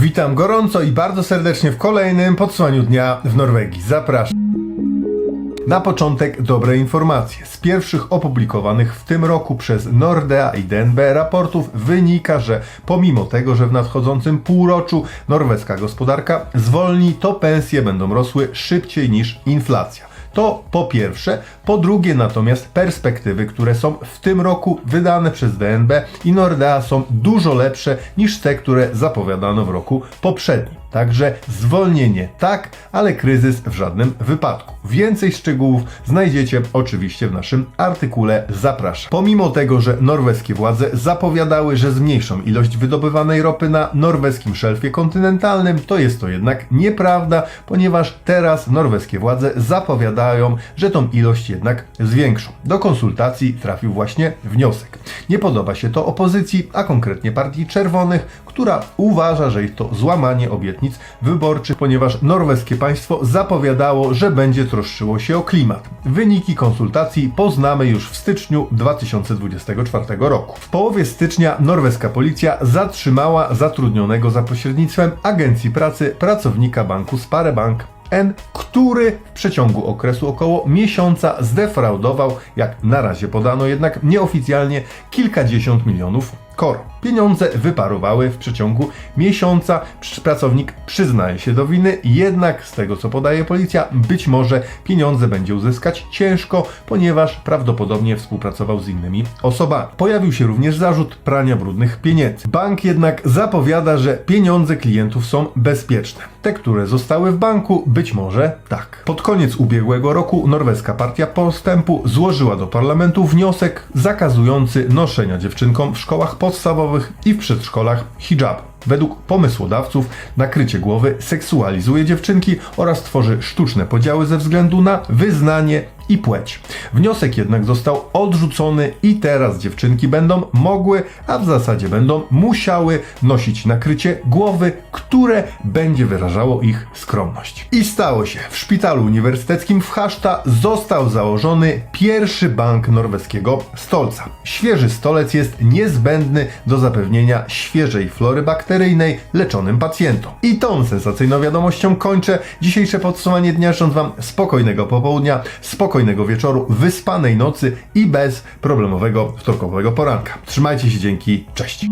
Witam gorąco i bardzo serdecznie w kolejnym podsłaniu dnia w Norwegii. Zapraszam. Na początek dobre informacje. Z pierwszych opublikowanych w tym roku przez Nordea i DNB raportów wynika, że pomimo tego, że w nadchodzącym półroczu norweska gospodarka zwolni, to pensje będą rosły szybciej niż inflacja. To po pierwsze. Po drugie natomiast perspektywy, które są w tym roku wydane przez DNB i Nordea są dużo lepsze niż te, które zapowiadano w roku poprzednim. Także zwolnienie tak, ale kryzys w żadnym wypadku. Więcej szczegółów znajdziecie oczywiście w naszym artykule. Zapraszam. Pomimo tego, że norweskie władze zapowiadały, że zmniejszą ilość wydobywanej ropy na norweskim szelfie kontynentalnym, to jest to jednak nieprawda, ponieważ teraz norweskie władze zapowiadają, że tą ilość jednak zwiększą. Do konsultacji trafił właśnie wniosek. Nie podoba się to opozycji, a konkretnie Partii Czerwonych, która uważa, że jest to złamanie obietnic wyborczych, ponieważ norweskie państwo zapowiadało, że będzie troszczyło się o klimat. Wyniki konsultacji poznamy już w styczniu 2024 roku. W połowie stycznia norweska policja zatrzymała zatrudnionego za pośrednictwem agencji pracy pracownika banku Sparebank N, który w przeciągu okresu około miesiąca zdefraudował, jak na razie podano jednak nieoficjalnie, kilkadziesiąt milionów Pieniądze wyparowały w przeciągu miesiąca. Pracownik przyznaje się do winy, jednak z tego co podaje policja, być może pieniądze będzie uzyskać ciężko, ponieważ prawdopodobnie współpracował z innymi osobami. Pojawił się również zarzut prania brudnych pieniędzy. Bank jednak zapowiada, że pieniądze klientów są bezpieczne. Te, które zostały w banku, być może tak. Pod koniec ubiegłego roku norweska partia postępu złożyła do parlamentu wniosek zakazujący noszenia dziewczynkom w szkołach podstawowych i w przedszkolach hijabu. Według pomysłodawców nakrycie głowy seksualizuje dziewczynki oraz tworzy sztuczne podziały ze względu na wyznanie i płeć. Wniosek jednak został odrzucony i teraz dziewczynki będą mogły, a w zasadzie będą musiały nosić nakrycie głowy, które będzie wyrażało ich skromność. I stało się. W szpitalu uniwersyteckim w Haszta został założony pierwszy bank norweskiego stolca. Świeży stolec jest niezbędny do zapewnienia świeżej flory bakteryjnej leczonym pacjentom. I tą sensacyjną wiadomością kończę dzisiejsze podsumowanie dnia. Życzę Wam spokojnego popołudnia, spokojnego wieczoru, wyspanej nocy i bez problemowego wtorkowego poranka. Trzymajcie się, dzięki, cześć.